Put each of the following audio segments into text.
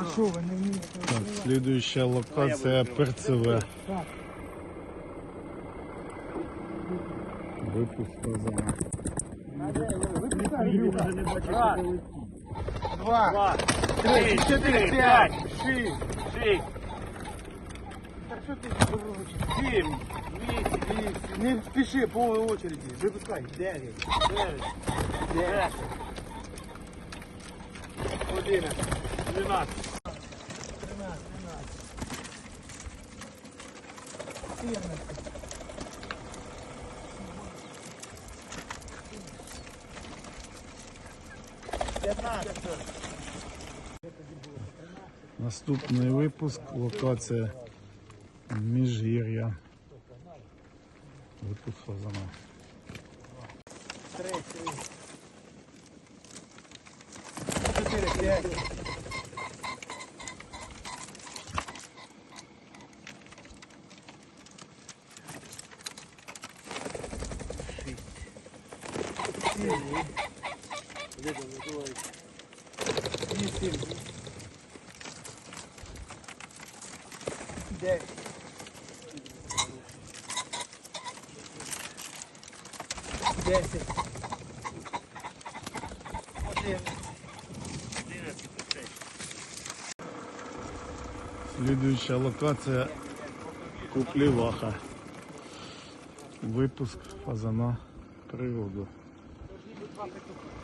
А що ви не? Так, слідуюча локація Перцеве. Випуск фазана. Раз, два, три, чотири, п'ять, шість, шість. Так що. Не спіши по очереді. Випускай. Дев'ять, дев'ять, десять. Одинадцять, дванадцять. Наступний випуск, локація Міжгір'я. Випуск фазана. Три. Чотири, п'ять. Сім. Вісім. Дев'ять. Десять. Один. Слідуюча локація Купліваха. Випуск фазана природу. А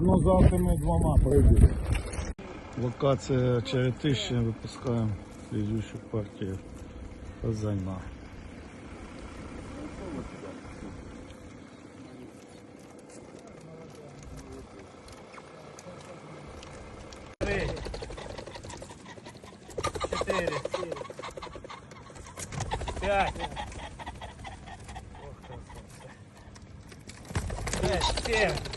ну завтра ми двома прийдемо. Локація Черетища випускаємо слідуючу партію фазана. Три. Чотири. П'ять. Шесть, сім.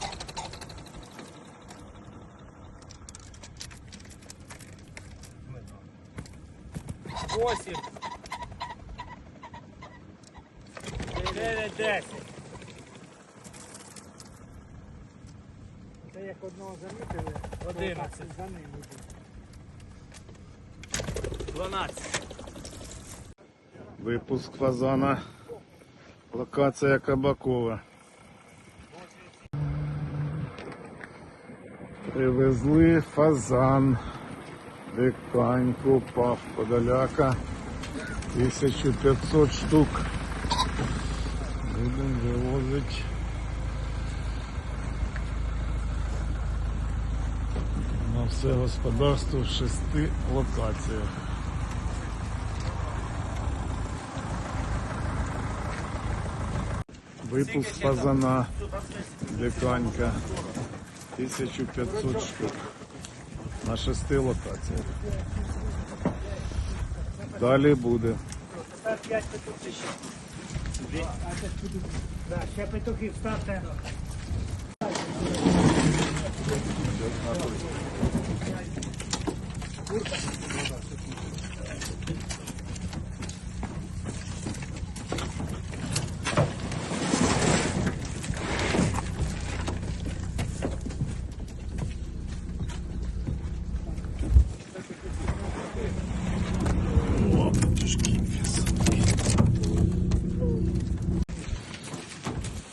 Восемь. Дев'ять, десять. Це як одного замітили, одинадцять за ним буде. Дванадцять. Випуск фазана. Локація Кабакова. Привезли фазан. Диканьку, пав подаляка. 1500 штук. Будемо вивозити. На все господарство в шести локаціях. Випуск фазана, диканька, 1500 штук на шести локаціях. Далі буде. Тепер п'ять петухів ще. Петухів ставте. О,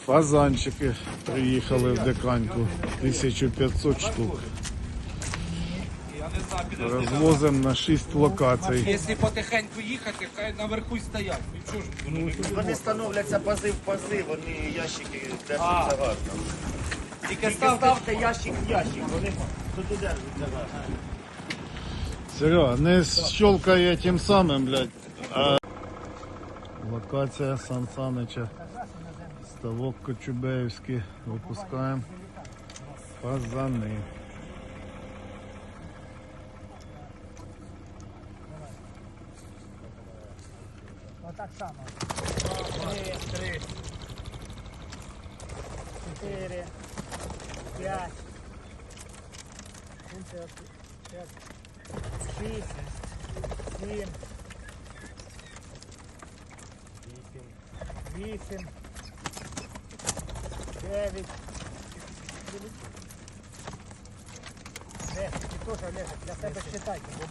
Фазанчики приїхали в диканьку. 1500 штук. Розвозимо на 6 локацій. Якщо потихеньку їхати, хай наверху й стоять. Нічого ж вони Вони становляться пази в пази, вони ящики А. держаться гарно. Тільки ставте ящик в ящик, вони тут удержуються гарно. Серега, не щелкає тим самим, блядь. А... Локація Сан Санича. Ставок Кочубеївський випускаємо фазани. Отак само. Три, три, п'ять, шість, сім, вісім. 9. Теж, Олеже, для себе читайте.